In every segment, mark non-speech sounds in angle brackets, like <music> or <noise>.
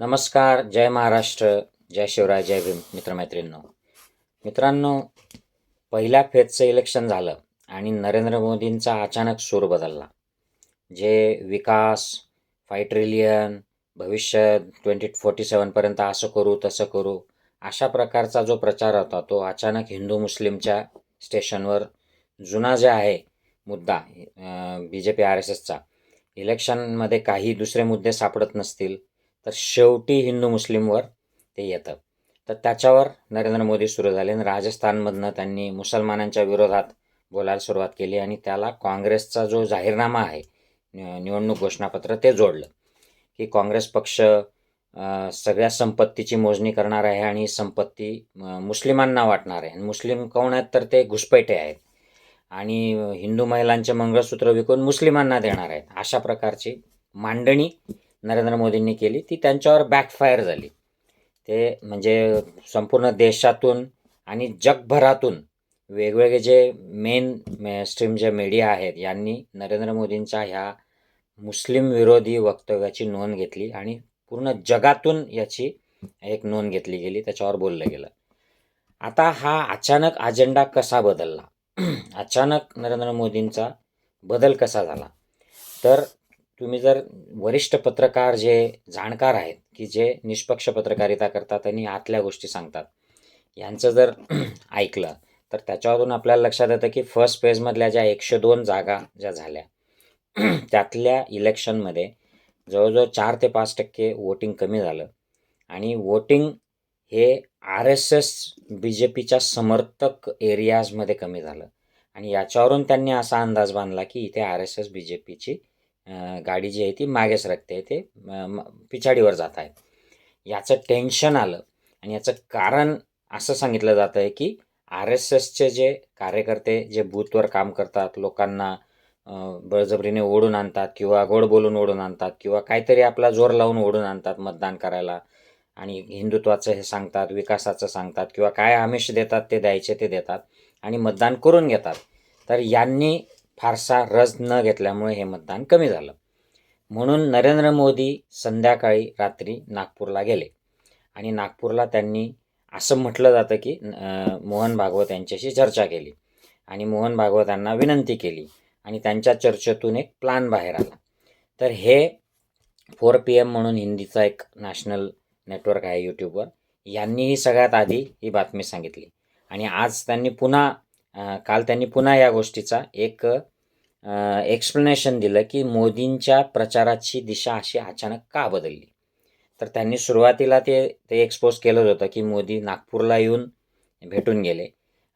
नमस्कार जय महाराष्ट्र जय शिवराय जय भीम मित्रमैत्रिणींनो. मित्रांनो पहिल्या फेजचं इलेक्शन झालं आणि नरेंद्र मोदींचा अचानक सूर बदलला. जे विकास फाय ट्रिलियन भविष्य ट्वेंटी फोर्टी सेवनपर्यंत असं करू तसं करू अशा प्रकारचा जो प्रचार होता तो अचानक हिंदू मुस्लिमच्या स्टेशनवर जुना जे आहे मुद्दा B J P R S एसचा इलेक्शनमध्ये काही दुसरे मुद्दे सापडत नसतील. तर शेवटी हिंदू मुस्लिमवर ते येतं. तर त्याच्यावर नरेंद्र मोदी सुरू झाले आणि राजस्थानमधनं त्यांनी मुसलमानांच्या विरोधात बोलायला सुरुवात केली आणि त्याला काँग्रेसचा जो जाहीरनामा आहे निवडणूक घोषणापत्र ते जोडलं. की काँग्रेस पक्ष सगळ्या संपत्तीची मोजणी करणार आहे आणि संपत्ती मुस्लिमांना वाटणार आहे. आणि मुस्लिम कोण आहेत तर ते घुसपैठे आहेत. आणि हिंदू महिलांचे मंगळसूत्र विकून मुस्लिमांना देणार आहेत. अशा प्रकारची मांडणी नरेंद्र मोदींनी केली ती त्यांच्यावर बॅकफायर झाली. ते म्हणजे संपूर्ण देशातून आणि जगभरातून वेगवेगळे जे मेन स्ट्रीम जे मीडिया आहेत यांनी नरेंद्र मोदींच्या ह्या मुस्लिम विरोधी वक्तव्याची नोंद घेतली आणि पूर्ण जगातून याची एक नोंद घेतली गेली त्याच्यावर बोललं गेलं. आता हा अचानक अजेंडा कसा बदलला? <clears throat> अचानक नरेंद्र मोदींचा बदल कसा झाला? तर तुम्ही जर वरिष्ठ पत्रकार जे जाणकार आहेत की जे निष्पक्ष पत्रकारिता करतात आणि आतल्या गोष्टी सांगतात यांचं जर <clears throat> ऐकलं तर त्याच्यावरून आपल्याला लक्षात येतं की फर्स्ट फेजमधल्या ज्या एकशे दोन जागा ज्या झाल्या <clears throat> त्यातल्या इलेक्शनमध्ये जवळजवळ चार ते पाच टक्के वोटिंग कमी झालं. आणि वोटिंग हे R S S B J पीच्या समर्थक एरियाजमध्ये कमी झालं. आणि याच्यावरून त्यांनी असा अंदाज बांधला की इथे R S S B J पीची गाडी जी आहे ती मागेच रखते ते म- पिछाडीवर जात आहे. याचं टेन्शन आलं आणि याचं कारण असं सांगितलं जातं आहे की आर एस एसचे जे कार्यकर्ते जे बूथवर काम करतात लोकांना बळजबरीने ओढून आणतात किंवा गोड बोलून ओढून आणतात किंवा काहीतरी आपला जोर लावून ओढून आणतात मतदान करायला आणि हिंदुत्वाचं हे सांगतात विकासाचं सांगतात किंवा काय आमिष देतात ते द्यायचे ते देतात आणि मतदान करून घेतात. तर यांनी फारसा रस न घेतल्यामुळे हे मतदान कमी झालं. म्हणून नरेंद्र मोदी संध्याकाळी रात्री नागपूरला गेले. आणि नागपूरला त्यांनी असं म्हटलं जातं की मोहन भागवत यांच्याशी चर्चा केली. आणि मोहन भागवत यांना विनंती केली. आणि त्यांच्या चर्चेतून एक प्लान बाहेर आला. तर हे फोर पी एम म्हणून हिंदीचा एक नॅशनल नेटवर्क आहे यूट्यूबवर यांनीही सगळ्यात आधी ही बातमी सांगितली. आणि आज त्यांनी पुन्हा काल त्यांनी पुन्हा या गोष्टीचा एक एक्सप्लेनेशन दिलं की मोदींच्या प्रचाराची दिशा अशी अचानक का बदलली? तर त्यांनी सुरुवातीला ते ते एक्सपोज केलं होतं की मोदी नागपूरला येऊन भेटून गेले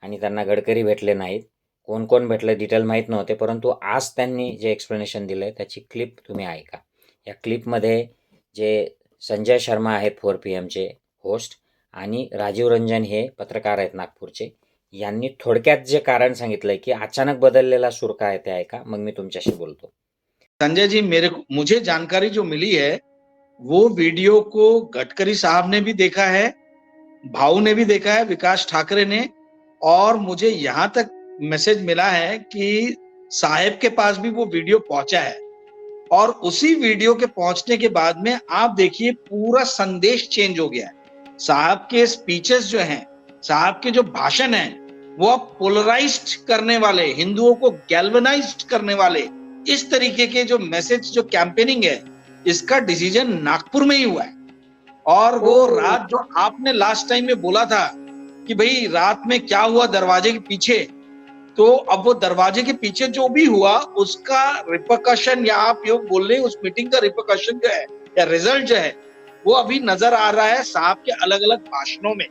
आणि त्यांना गडकरी भेटले नाहीत. कोण कोण भेटलं डिटेल माहीत नव्हते परंतु आज त्यांनी जे एक्सप्लेनेशन दिलं आहे त्याची क्लिप तुम्ही ऐका. या क्लिपमध्ये जे संजय शर्मा आहेत फोर पी एमचे होस्ट आणि राजीव रंजन हे पत्रकार आहेत नागपूरचे. यांनी थोडक्यात जे कारण सांगितलंय की अचानक बदललेला सूर काय ते ऐका, मग मी तुमच्याशी बोलतो. संजय जी मेरे मुझे जानकारी जो मिली है, वो वीडियो को गडकरी साहब ने भी देखा है, भाऊ ने भी देखा है, विकास ठाकरे ने, और मुझे यहाँ तक मैसेज मिला है कि साहेब के पास भी वो वीडियो पहुँचा है। और उसी वीडियो के पहुँचने के बाद में आप देखिए, पूरा संदेश चेंज हो गया है। साहब के स्पीचेस जो हैं, साहब के जो भाषण हैं वो अब पोलराइज्ड करने वाले हिंदुओं को गैल्वनाइज्ड करने वाले इस तरीके के जो मैसेज जो कैंपेनिंग है इसका डिसीज़न नागपुर में ही हुआ है। और वो रात जो आपने लास्ट टाइम में बोला था कि भाई रात में क्या हुआ दरवाजे के पीछे तो अब वो दरवाजे के पीछे जो भी हुआ उसका रिपकशन या आप योग बोल रहे उस मीटिंग का रिपकशन जो है या रिज़ल्ट जो है वो अभी नज़र आ रहा है साहब के अलग अलग भाषणों में।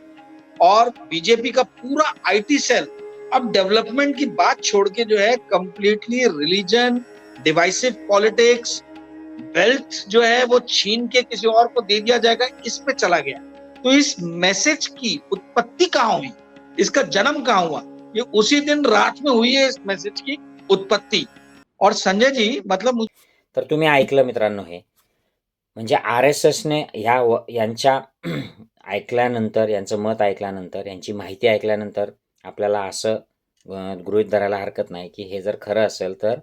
और बीजेपी का पूरा आईटी सेल अब डेवलपमेंट की बात छोड़ के जो है completely religion divisive politics wealth जो है वो छीन के किसी और को दे दिया जाएगा, इस पे चला गया। तो इस मैसेज की उत्पत्ति कहाँ हुई? इसका जन्म कहाँ हुआ? ये उसी दिन रात में हुई है इस मैसेज की उत्पत्ति। और संजय जी मतलब तर तुम्ही ऐकलं मित्रांनो हे. म्हणजे आर एस एसने ह्या यांच्या ऐकल्यानंतर यांचं मत ऐकल्यानंतर यांची माहिती ऐकल्यानंतर आपल्याला असं गृहित धरायला हरकत नाही की हे जर खरं असेल तर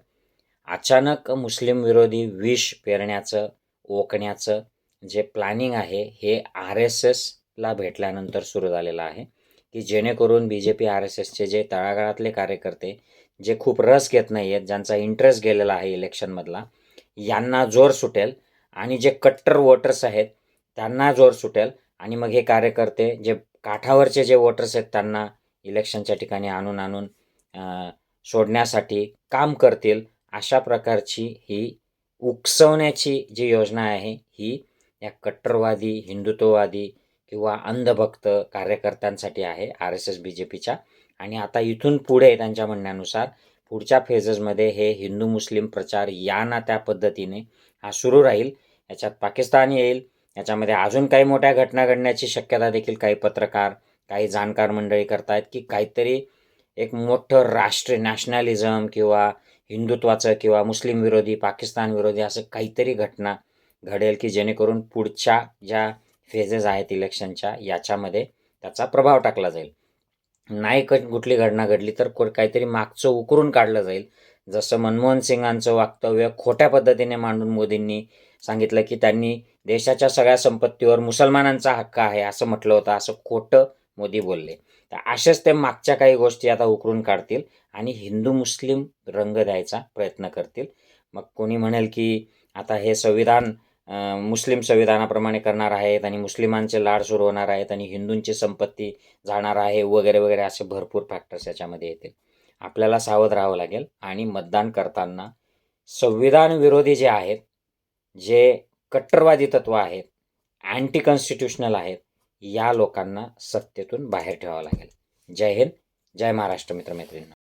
अचानक मुस्लिम विरोधी विष पेरण्याचं ओकण्याचं जे प्लॅनिंग आहे हे आर एस एसला भेटल्यानंतर सुरू झालेलं आहे की जेणेकरून बी जे पी आर एस एसचे जे तळागाळातले कार्यकर्ते जे खूप रस घेत नाही आहेत ज्यांचा इंटरेस्ट गेलेला आहे इलेक्शनमधला यांना जोर सुटेल आणि जे कट्टर वोटर्स आहेत त्यांना जोर सुटेल आणि मग हे कार्यकर्ते जे काठावरचे जे वोटर्स आहेत त्यांना इलेक्शनच्या ठिकाणी आणून आणून सोडण्यासाठी काम करतील अशा प्रकारची ही उकसवण्याची जी योजना आहे ही या कट्टरवादी हिंदुत्ववादी किंवा अंधभक्त कार्यकर्त्यांसाठी आहे R S S B J पीच्या आणि आता इथून पुढे त्यांच्या म्हणण्यानुसार पुढच्या फेजेसमध्ये हे हिंदू मुस्लिम प्रचार या ना त्या पद्धतीने हा सुरू राहील. याच्यात पाकिस्तान येईल याच्यामध्ये अजून काही मोठ्या घटना घडण्याची शक्यता देखील काही पत्रकार काही जाणकार मंडळी करतायत की काहीतरी एक मोठं राष्ट्रीय नॅशनॅलिझम किंवा हिंदुत्वाचं किंवा मुस्लिम विरोधी पाकिस्तान विरोधी असं काहीतरी घटना घडेल की जेणेकरून पुढच्या ज्या फेजेस आहेत इलेक्शनच्या याच्यामध्ये त्याचा प्रभाव टाकला जाईल. नाही कुठली घटना घडली तर को- काहीतरी मागचं उकरून काढलं जाईल. जसं मनमोहन सिंगांचं वक्तव्य खोट्या पद्धतीने मांडून मोदींनी सांगितलं की त्यांनी देशाच्या सगळ्या संपत्तीवर मुसलमानांचा हक्क आहे असं म्हटलं होतं असं खोटं मोदी बोलले. तर अशाच ते मागच्या काही गोष्टी आता उकरून काढतील आणि हिंदू मुस्लिम रंग द्यायचा प्रयत्न करतील. मग कोणी म्हणेल की आता हे संविधान मुस्लिम संविधानाप्रमाणे करणार आहेत आणि मुस्लिमांचे लाड सुरू होणार आहेत आणि हिंदूंची संपत्ती जाणार आहे वगैरे वगैरे असे भरपूर फॅक्टर्स याच्यामध्ये येतील. आपल्याला सावध राहावं लागेल आणि मतदान करताना संविधान विरोधी जे आहेत जे कट्टरवादी तत्व आहेत अँटी कॉन्स्टिट्युशनल आहेत या लोकांना सत्तेतून बाहेर ठेवावं लागेल. जय हिंद जय महाराष्ट्र मित्रमैत्रिणी